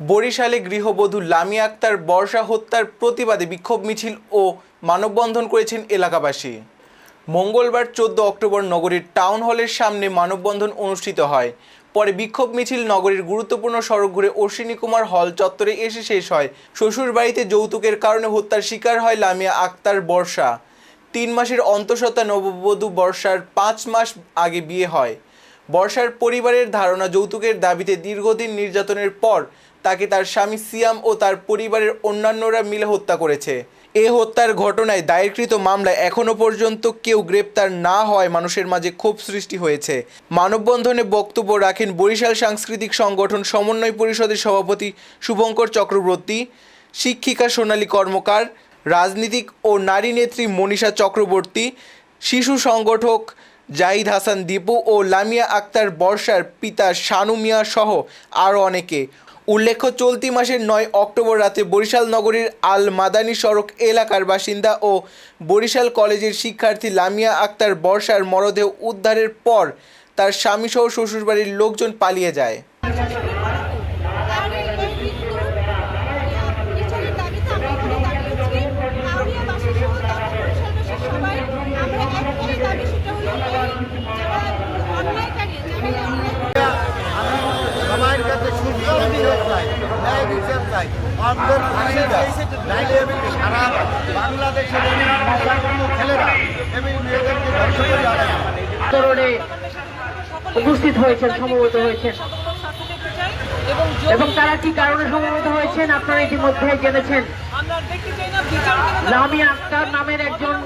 বরিশালে গৃহবধূ লামিয়া আক্তার বর্ষা হত্যার প্রতিবাদে বিক্ষোভ মিছিল ও মানববন্ধন করেছেন এলাকাবাসী। মঙ্গলবার চোদ্দ অক্টোবর নগরীর টাউন হলের সামনে মানববন্ধন অনুষ্ঠিত হয়। পরে বিক্ষোভ মিছিল নগরীর গুরুত্বপূর্ণ সড়ক ঘুরে অশ্বিনী কুমার হল চত্বরে এসে শেষ হয়। শ্বশুর বাড়িতে যৌতুকের কারণে হত্যার শিকার হয় লামিয়া আক্তার বর্ষা। তিন মাসের অন্তঃসত্ত্বা নববধূ বর্ষার পাঁচ মাস আগে বিয়ে হয়। বর্ষার পরিবারের ধারণা যৌতুকের দাবিতে দীর্ঘদিন নির্যাতনের পর তাকে তার স্বামী সিয়াম ও তার পরিবারের অন্যান্যরা মিলে হত্যা করেছে। এ হত্যার ঘটনায় দায়েরকৃত মামলায় এখনও পর্যন্ত কেউ গ্রেপ্তার না হয় মানুষের মাঝে ক্ষোভ সৃষ্টি হয়েছে। মানববন্ধনে বক্তব্য রাখেন বরিশাল সাংস্কৃতিক সংগঠন সমন্বয় পরিষদের সভাপতি শুভঙ্কর চক্রবর্তী, শিক্ষিকা সোনালী কর্মকার, রাজনীতিক ও নারী নেত্রী মনীষা চক্রবর্তী, শিশু সংগঠক জাহিদ হাসান দীপু ও লামিয়া আক্তার বর্ষার পিতা শানু মিয়া সহ আরও অনেকে। উল্লেখ্য, চলতি মাসের নয় অক্টোবর রাতে বরিশাল নগরীর আল মাদানী সড়ক এলাকার বাসিন্দা ও বরিশাল কলেজের শিক্ষার্থী লামিয়া আক্তার বর্ষার মরদেহ উদ্ধারের পর তার স্বামীসহ শ্বশুরবাড়ির লোকজন পালিয়ে যায়। চাই ন্যায় বিচার চাই অন্ধের ফাঁসি নাইলে এবং সারা বাংলাদেশের ছেলেরা এবং মেয়েদেরকে ধ্বংস করে তরুণে উপস্থিত হয়েছেন সমবেত হয়েছেন। এবং তারা কি কারণে সমবেত হয়েছেন আপনারা ইতিমধ্যে জেনেছেন। লামিয়া আক্তার নামের একজন